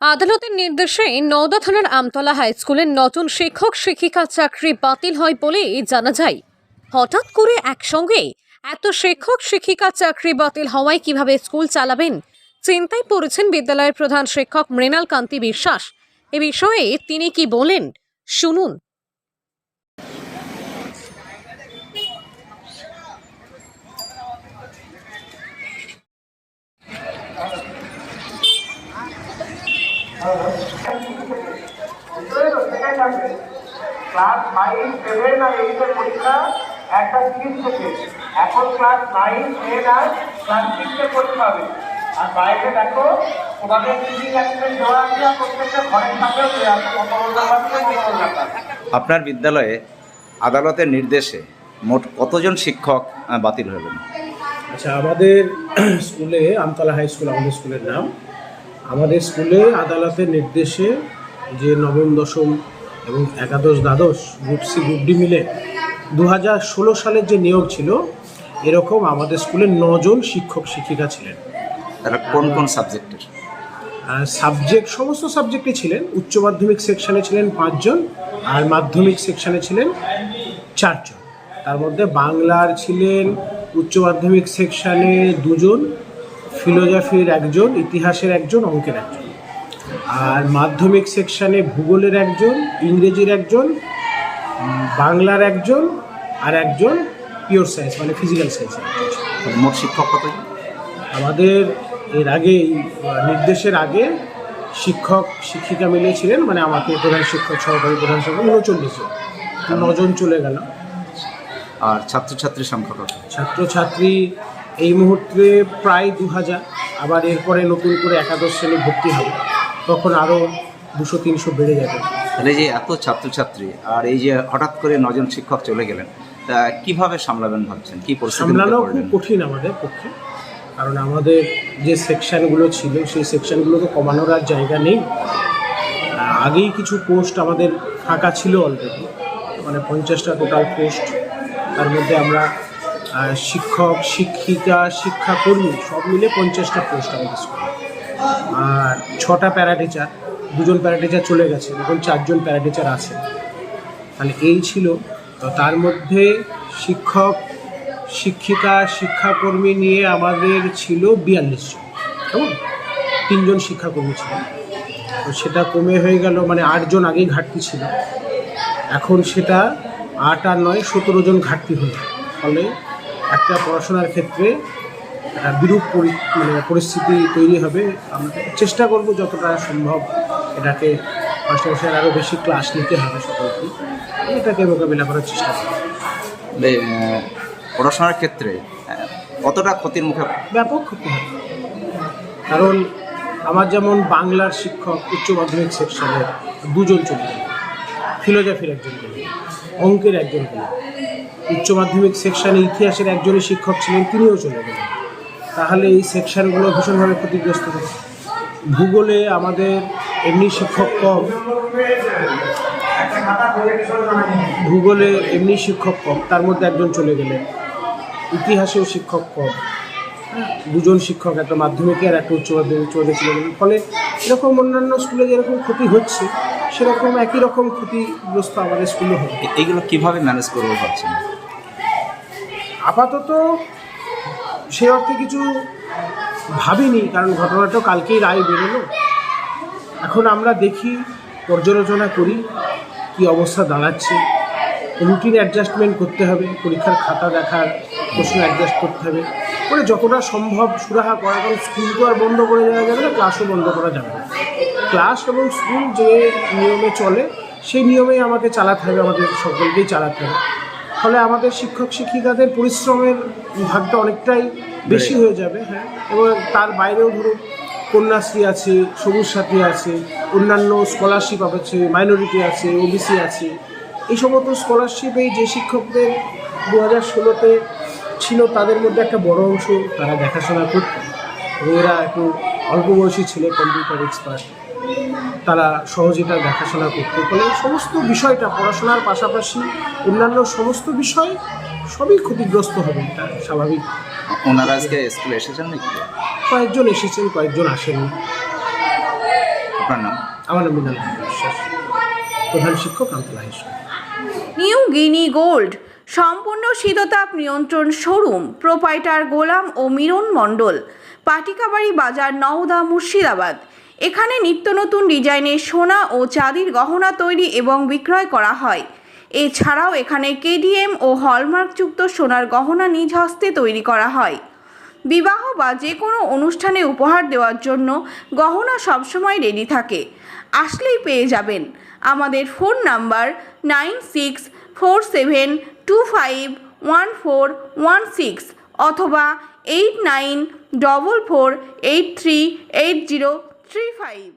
আদালতের নির্দেশে নওদা থানার আমতলা হাই স্কুলের নতুন শিক্ষক, শিক্ষিকা চাকরি বাতিল হয় বলে জানা যায়। হঠাৎ করে একসঙ্গে এত শিক্ষক, শিক্ষিকা চাকরি বাতিল হওয়ায় কীভাবে স্কুল চালাবেন? চিন্তায় পড়েছেন বিদ্যালয়ের প্রধান শিক্ষক মৃণাল কান্তি বিশ্বাস। এ বিষয়ে তিনি কি বলেন? শুনুন। ক্লাস ফাইভ সেভেন আর এইটের পরীক্ষা একটা তিরিশ থেকে। এখন ক্লাস নাইন টেন আর ক্লাস সিক্সের পরীক্ষা হবে। আর বাইরে দেখো তোমাদের টিভি অ্যাক্সিডেন্ট দেওয়া আছে আর প্রত্যেকটা ঘরের দেওয়া আছে। মতবল্লাটা আপনার বিদ্যালয়ে আদালতের নির্দেশে মোট কতজন শিক্ষক বাতিল হলেন? আচ্ছা আমাদের স্কুলে আমতলা হাই স্কুল আমাদের স্কুলের নাম। আমাদের স্কুলে আদালতের নির্দেশে যে নবম দশম এবং একাদশ দ্বাদশ গ্রুপ সি গ্রুপ ডি মিলে দু হাজার ষোলো সালের যে নিয়োগ ছিল এরকম আমাদের স্কুলে নজন শিক্ষক শিক্ষিকা ছিলেন। তারা কোন কোন সাবজেক্টের সাবজেক্ট সমস্ত সাবজেক্টে ছিলেন। উচ্চ মাধ্যমিক সেকশনে ছিলেন পাঁচজন আর মাধ্যমিক সেকশনে ছিলেন চারজন। তার মধ্যে বাংলার ছিলেন উচ্চ মাধ্যমিক সেকশনে দুজন ফিলোজফির একজন ইতিহাসের একজন অঙ্কের একজন। আর মাধ্যমিক সেকশানে ভূগোলের একজন ইংরেজির একজন বাংলার একজন আর একজন পিওর সায়েন্স মানে ফিজিক্যাল সায়েন্সের একজন। মোট শিক্ষক কতজন আমাদের এর আগে নির্দেশের আগে শিক্ষক শিক্ষিকা মিলে ছিলেন মানে আমাকে প্রধান শিক্ষক সহকারী প্রধান শিক্ষক উনচল্লিশ জন। নজন চলে গেল। আর ছাত্রছাত্রীর সংখ্যা কত? ছাত্রছাত্রী এই মুহূর্তে প্রায় দু হাজার আবার এরপরে নতুন করে একাদশ শ্রেণি ভর্তি হবে। তখন আরও দুশো তিনশো বেড়ে যাবে। তাহলে যে এত ছাত্রছাত্রী আর এই যে হঠাৎ করে নজন শিক্ষক চলে গেলেন তা কীভাবে সামলাবেন ভাবছেন? কি পরিস্থিতি সামলানো খুব কঠিন আমাদের পক্ষে কারণ আমাদের যে সেকশনগুলো ছিল সেই সেকশনগুলো তো কমানোর আর জায়গা নেই। আগেই কিছু পোস্ট আমাদের ফাঁকা ছিল অলরেডি মানে পঞ্চাশটা টোটাল পোস্ট তার মধ্যে আমরা শিক্ষক শিক্ষিকা শিক্ষাকর্মী সব মিলে পঞ্চাশটা পোস্ট আমাদের স্কুলে আর ছটা প্যারা টিচার দুজন প্যারা টিচার চলে গেছে এখন চারজন প্যারা টিচার আছে। তাহলে এই ছিল, তো তার মধ্যে শিক্ষক, শিক্ষিকা, শিক্ষাকর্মী নিয়ে আমাদের ছিল বিয়াল্লিশ জন, কেমন? তিনজন শিক্ষাকর্মী ছিল। তো সেটা কমে হয়ে গেল মানে আটজন আগেই ঘাটতি ছিল। এখন সেটা আট আর নয়, সতেরো জন ঘাটতি হলো। ফলে একটা পড়াশোনার ক্ষেত্রে একটা বিরূপ মানে পরিস্থিতি তৈরি হবে। আমরা চেষ্টা করব যতটা সম্ভব এটাকে মাস্টারমশাইয়ের আরও বেশি ক্লাস নিতে হবে সকলকে। এটাকে মোকাবিলা করার চেষ্টা করব। পড়াশোনার ক্ষেত্রে কতটা ক্ষতির মুখে ব্যাপক ক্ষতি হবে। কারণ আমার যেমন বাংলার শিক্ষক উচ্চ মাধ্যমিক সেকশনে দুজন চলে ফিলোজফির একজন গেলেন অঙ্কের একজন গেলেন উচ্চ মাধ্যমিক সেকশনে ইতিহাসের একজনই শিক্ষক ছিলেন তিনিও চলে গেলেন। তাহলে এই সেকশনগুলো ভীষণভাবে ক্ষতিগ্রস্ত হবে ভূগোলে আমাদের এমনি শিক্ষক কম। ভূগোলে এমনি শিক্ষক কম। তার মধ্যে একজন চলে গেলেন। ইতিহাসেও শিক্ষক কম। দুজন শিক্ষক একটা মাধ্যমিকে আর একটা উচ্চ মাধ্যমিক চলে চলে গেলেন। ফলে এরকম অন্যান্য স্কুলে যেরকম ক্ষতি হচ্ছে সেরকম একই রকম ক্ষতিগ্রস্ত আমাদের স্কুলে হবে। এইগুলো কীভাবে ম্যানেজ করব ভাবছেন? আপাতত সে অর্থে কিছু ভাবিনি, কারণ ঘটনাটা কালকেই রায় বেরোলো। এখন আমরা দেখি, পর্যালোচনা করি, কি অবস্থা দাঁড়াচ্ছে। রুটিন অ্যাডজাস্টমেন্ট করতে হবে, পরীক্ষার খাতা দেখার, প্রশ্ন অ্যাডজাস্ট করতে হবে। করে যতটা সম্ভব সুরাহা করা, কারণ স্কুল তো আর বন্ধ করে দেওয়া যাবে না ক্লাসও বন্ধ করা যাবে না। ক্লাস এবং স্কুল যে নিয়মে চলে, সেই নিয়মেই আমাকে চালাতে হবে, আমাদের সকলকেই চালাতে হবে। ফলে আমাদের শিক্ষক শিক্ষিকাদের পরিশ্রমের ভাগটা অনেকটাই বেশি হয়ে যাবে হ্যাঁ। এবং তার বাইরেও ধরুন কন্যাশ্রী আছে সবুজ সাথী আছে অন্যান্য স্কলারশিপ আছে মাইনরিটি আছে ওবিসি আছে। এই সমস্ত স্কলারশিপে যে শিক্ষকদের দু হাজার ষোলোতে ছিল তাদের মধ্যে একটা বড় অংশ তারা দেখাশোনা করতেন এবং এরা একটু অল্প বয়সী ছিল কম্পিউটার এক্সপার্ট তারা সহজে তার দেখাশোনা করতে ফলে সমস্ত বিষয়টা পড়াশোনার পাশাপাশি অন্যান্য সমস্ত বিষয় সবই ক্ষতিগ্রস্ত হবে এটা স্বাভাবিক। ওনারা আজকে স্কুলে এসেছেন নাকি? কয়েকজন এসেছেন কয়েকজন আসেননি আপনার নাম? আমার নাম মৃণাল বিশ্বাস প্রধান শিক্ষক আমতলা নিউ গিনি গোল্ড সম্পূর্ণ শীততাপ নিয়ন্ত্রণ শোরুম প্রোপাইটার গোলাম ও মিরন মণ্ডল পাটিকাবাড়ি বাজার নওদা মুর্শিদাবাদ এখানে নিত্য নতুন ডিজাইনের সোনা ও চাঁদির গহনা তৈরি এবং বিক্রয় করা হয়। এছাড়াও এখানে কেডিএম ও হলমার্কযুক্ত সোনার গহনা নিজ হস্তে তৈরি করা হয়। বিবাহ বা যে কোনো অনুষ্ঠানে উপহার দেওয়ার জন্য গহনা সবসময় রেডি থাকে। আসলেই পেয়ে যাবেন। আমাদের phone number nine six four seven two five one four one six অথবা eight nine double four eight three eight zero three five